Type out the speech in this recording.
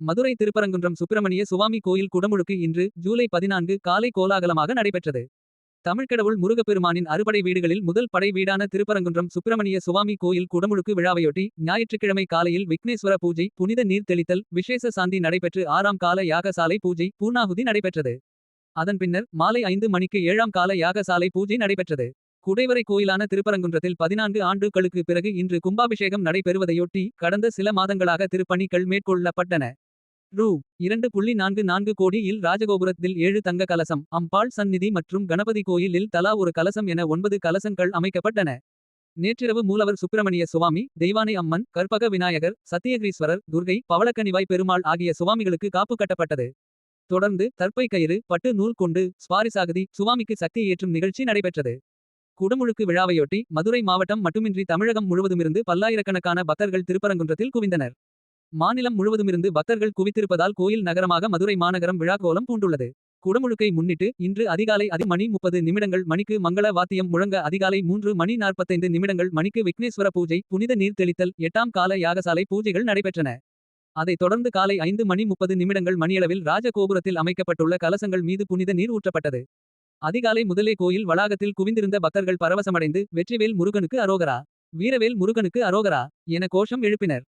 மதுரை திருப்பரங்குன்றம் சுப்பிரமணிய சுவாமி கோயில் குடமுழுக்கு இன்று ஜூலை பதினான்கு காலை கோலாகலமாக நடைபெற்றது. தமிழ்கடவுள் முருகப்பெருமானின் அறுபடை வீடுகளில் முதல் படை வீடான திருப்பரங்குன்றம் சுப்பிரமணிய சுவாமி கோயில் குடமுழுக்கு விழாவையொட்டி ஞாயிற்றுக்கிழமை காலையில் விக்னேஸ்வர பூஜை புனித நீர் தெளித்தல் விசேஷ சாந்தி நடைபெற்று ஆறாம் கால யாகசாலை பூஜை பூர்ணாகுதி நடைபெற்றது. அதன் பின்னர் மாலை ஐந்து மணிக்கு ஏழாம் கால யாகசாலை பூஜை நடைபெற்றது. குடைவரை கோயிலான திருப்பரங்குன்றத்தில் பதினான்கு ஆண்டுகளுக்கு பிறகு இன்று கும்பாபிஷேகம் நடைபெறுவதையொட்டி கடந்த சில மாதங்களாக திருப்பணிகள் மேற்கொள்ளப்பட்டன. ரூ. இரண்டு புள்ளி நான்கு நான்கு கோடியில் ராஜகோபுரத்தில் ஏழு தங்க கலசம் அம்பாள் சந்நிதி மற்றும் கணபதி கோயிலில் தலா ஒரு கலசம் என ஒன்பது கலசங்கள் அமைக்கப்பட்டன. நேற்றிரவு மூலவர் சுப்பிரமணிய சுவாமி தெய்வானை அம்மன் கற்பக விநாயகர் சத்தியகிரீஸ்வரர் துர்கை பவளக்கனிவாய் பெருமாள் ஆகிய சுவாமிகளுக்கு காப்பு கட்டப்பட்டது. தொடர்ந்து தற்பை கயிறு பட்டு நூல் கொண்டு சுவாரிசாகதி சுவாமிக்கு சக்தி ஏற்றும் நிகழ்ச்சி நடைபெற்றது. குடமுழுக்கு விழாவையொட்டி மதுரை மாவட்டம் மட்டுமின்றி தமிழகம் முழுவதுமிருந்து பல்லாயிரக்கணக்கான பக்தர்கள் திருப்பரங்குன்றத்தில் குவிந்தனர். மாநிலம் முழுவதுமிருந்து பக்தர்கள் குவித்திருப்பதால் கோயில் நகரமாக மதுரை மாநகரம் விழாக்கோலம் பூண்டுள்ளது. குடமுழுக்கை முன்னிட்டு இன்று அதிகாலை அதி மணி முப்பது நிமிடங்கள் மணிக்கு மங்கள வாத்தியம் முழங்க அதிகாலை மூன்று மணி நாற்பத்தைந்து நிமிடங்கள் மணிக்கு விக்னேஸ்வர பூஜை புனித நீர் தெளித்தல் எட்டாம் கால யாகசாலை பூஜைகள் நடைபெற்றன. அதைத் தொடர்ந்து காலை ஐந்து மணி முப்பது நிமிடங்கள் மணியளவில் ராஜகோபுரத்தில் அமைக்கப்பட்டுள்ள கலசங்கள் மீது புனித நீர் ஊற்றப்பட்டது. அதிகாலை முதலே கோயில் வளாகத்தில் குவிந்திருந்த பக்தர்கள் பரவசமடைந்து வெற்றிவேல் முருகனுக்கு அரோகரா. வீரவேல் முருகனுக்கு அரோகரா. என கோஷம் எழுப்பினர்.